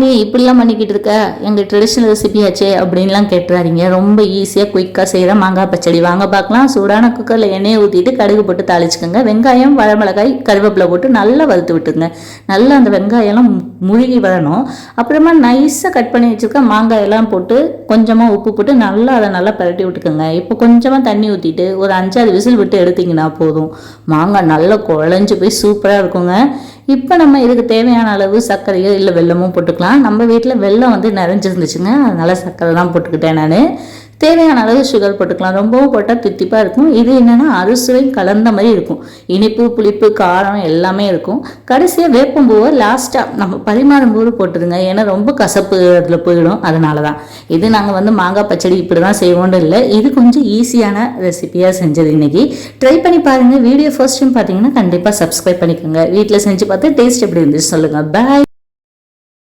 நீ இப்படிலாம் பண்ணிக்கிட்டு இருக்க? எங்கள் ட்ரெடிஷ்னல் ரெசிபியாச்சே அப்படின்லாம் கேட்டுறாதீங்க. ரொம்ப ஈஸியாக குயிக்காக செய்கிற மாங்காய் பச்சடி. வாங்க பார்க்கலாம். சூடான குக்கரில் எண்ணெயை ஊற்றிட்டு கடுகு போட்டு தாளிச்சுக்கோங்க. வெங்காயம் வரமிளகாய் கருவேப்பிலை போட்டு நல்லா வறுத்து விட்டுங்க நல்லா அந்த வெங்காயம்லாம் முழுகி வரணும். அப்புறமா நைஸாக கட் பண்ணி வச்சுருக்க மாங்காயெல்லாம் போட்டு கொஞ்சமாக உப்பு போட்டு நல்லா அதை நல்லா பரட்டி விட்டுக்கோங்க. இப்போ கொஞ்சமாக தண்ணி ஊற்றிட்டு ஒரு அஞ்சாறு விசில் விட்டு எடுத்தீங்கன்னா போதும். மாங்காய் நல்லா குழஞ்சி போய் சூப்பராக இருக்குங்க. இப்போ நம்ம இதுக்கு தேவையான அளவு சர்க்கரையோ இல்லை வெல்லமோ போட்டுக்கலாம். நம்ம வீட்டில் வெல்லம் வந்து நிறைஞ்சிருந்துச்சுங்க. அதனால் சர்க்கரை தான் போட்டுக்கிட்டேன் நான். தேவையான அளவு சுகர் போட்டுக்கலாம். ரொம்பவும் போட்டால் தித்திப்பாக இருக்கும். இது என்னென்னா அறுசுவை கலந்த மாதிரி இருக்கும். இனிப்பு புளிப்பு காரம் எல்லாமே இருக்கும். கடைசியாக வேப்பம்பூவை லாஸ்ட்டாக நம்ம பரிமாறும் போது போட்டுருங்க ஏன்னா ரொம்ப கசப்பு அதில் போயிடும். அதனால தான் இது நாங்கள் வந்து மாங்காய் பச்சடி இப்படி தான் செய்வோன்னு இல்லை. இது கொஞ்சம் ஈஸியான ரெசிபியாக செஞ்சது இன்னைக்கு. ட்ரை பண்ணி பாருங்கள் வீடியோ ஃபர்ஸ்ட் டைம் பார்த்தீங்கன்னா கண்டிப்பாக சப்ஸ்கிரைப் பண்ணிக்கோங்க. வீட்டில் செஞ்சு பார்த்து டேஸ்ட் எப்படி இருந்துச்சு சொல்லுங்கள் பாய்